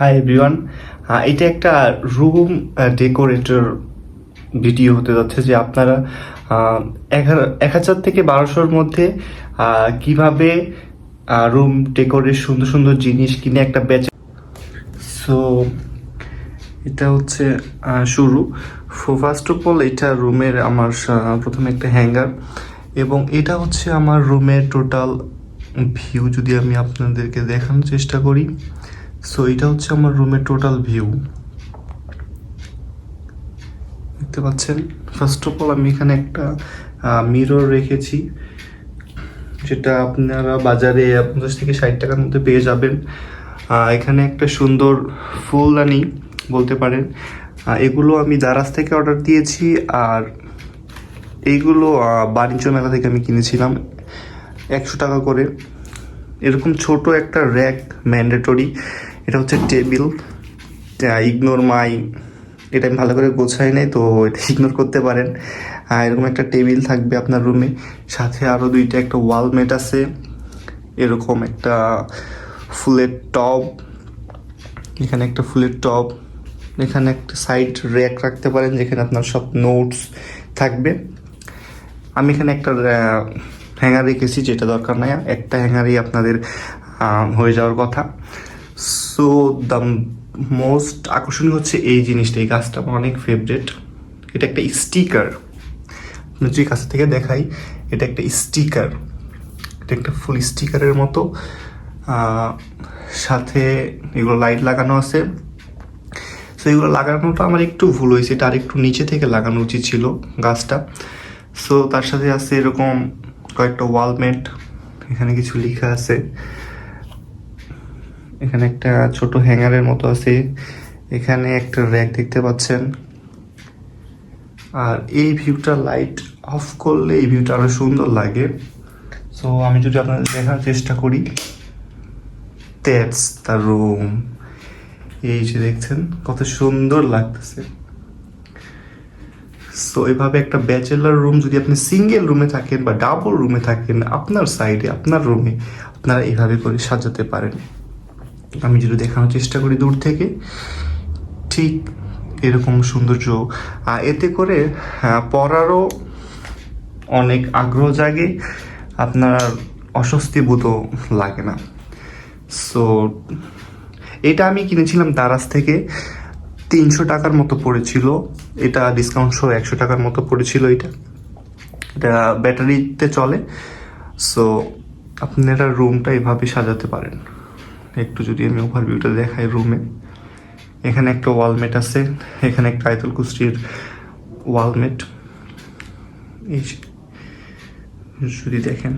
Hi everyone এটা একটা room decorator video হতে যাচ্ছে যে আপনারা আহ, এক হাজার থেকে বারোশোর মধ্যে আহ, কীভাবে রুম ডেকোরের সুন্দর সুন্দর জিনিস কিনে একটা বেচে সো এটা হচ্ছে শুরু। ফার্স্ট অফ অল এটা রুমের আমার প্রথমে একটা হ্যাঙ্গার এবং এটা হচ্ছে আমার রুমের টোটাল ভিউ যদি আমি আপনাদেরকে দেখানোর চেষ্টা করি। সো এটা হচ্ছে আমার রুমের টোটাল ভিউ দেখতে পাচ্ছেন? ফার্স্ট অফ অল আমি এখানে একটা মিরর রেখেছি, যেটা আপনারা বাজারে পঞ্চাশ থেকে ষাট টাকার মধ্যে পেয়ে যাবেন। এখানে একটা সুন্দর ফুলদানি বলতে পারেন। এগুলো আমি দারাজ থেকে অর্ডার দিয়েছি, আর এইগুলো বাণিজ্য মেলা থেকে আমি কিনেছিলাম একশো টাকা করে। এরকম ছোট একটা র্যাক ম্যান্ডেটরি এটা হচ্ছে টেবিল ইগনোর মাই এটা আমি ভালো করে গোছাই নাই, তো এটা ইগনোর করতে পারেন। এরকম একটা টেবিল থাকবে আপনার রুমে সাথে আরও দুইটা একটা ওয়ালমেট আছে। এরকম একটা ফুলের টব এখানে একটা ফুলের টব এখানে একটা সাইড র্যাক রাখতে পারেন, যেখানে আপনার সব নোটস থাকবে। আমি এখানে একটা হ্যাঙ্গার রেখেছি, যেটা দরকার নাই। একটা হ্যাঙ্গারই আপনাদের হয়ে যাওয়ার কথা। সো দ্য মোস্ট আকর্ষণীয় হচ্ছে এই জিনিসটা, এই গাছটা আমার অনেক ফেভারেট এটা একটা স্টিকার যে কাছ থেকে দেখাই, এটা একটা স্টিকার এটা একটা ফুল স্টিকারের মতো। সাথে এগুলো লাইট লাগানো আছে। সো এগুলো লাগানোটা আমার একটু ভুল হয়েছে, এটা আর একটু নিচে থেকে লাগানো উচিত ছিল গাছটা। সো তার সাথে আছে এরকম কয়েকটা ওয়ালমেট এখানে কিছু লেখা আছে। এখানে একটা ছোট হ্যাঙ্গারের মতো আছে। এখানে একটা র্যাক দেখতে পাচ্ছেন। আর এই ভিউটা লাইট অফ করলে এই ভিউটা আরও সুন্দর লাগে। সো আমি যদি আপনাদের দেখার চেষ্টা করি। দ্যাটস দ্য রুম এই যে দেখছেন, কত সুন্দর লাগতেছে। সো এভাবে একটা ব্যাচেলার রুম যদি আপনি সিঙ্গেল রুমে থাকেন বা ডাবল রুমে থাকেন, আপনার সাইডে আপনার রুমে আপনারা এভাবে করে সাজাতে পারেন। আমি যদি দেখানোর চেষ্টা করি দূর থেকে, ঠিক এরকম সৌন্দর্য। এতে করে পড়ারও অনেক আগ্রহ জাগে, আপনার অস্বস্তি বোধও লাগে না। সো এটা আমি কিনেছিলাম দারাজ থেকে, তিনশো টাকার মতো পড়েছিল। এটা ডিসকাউন্ট সহ একশো টাকার মতো পড়েছিল এটা। এটা ব্যাটারিতে চলে। সো আপনারা রুমটা এভাবে সাজাতে পারেন। একটু যদি আমি ওভারভিউটা দেখাই রুমে এখানে একটা ওয়ালমেট আছে, এখানে একটা আয়তুল কুস্তির ওয়ালমেট এই যদি দেখেন।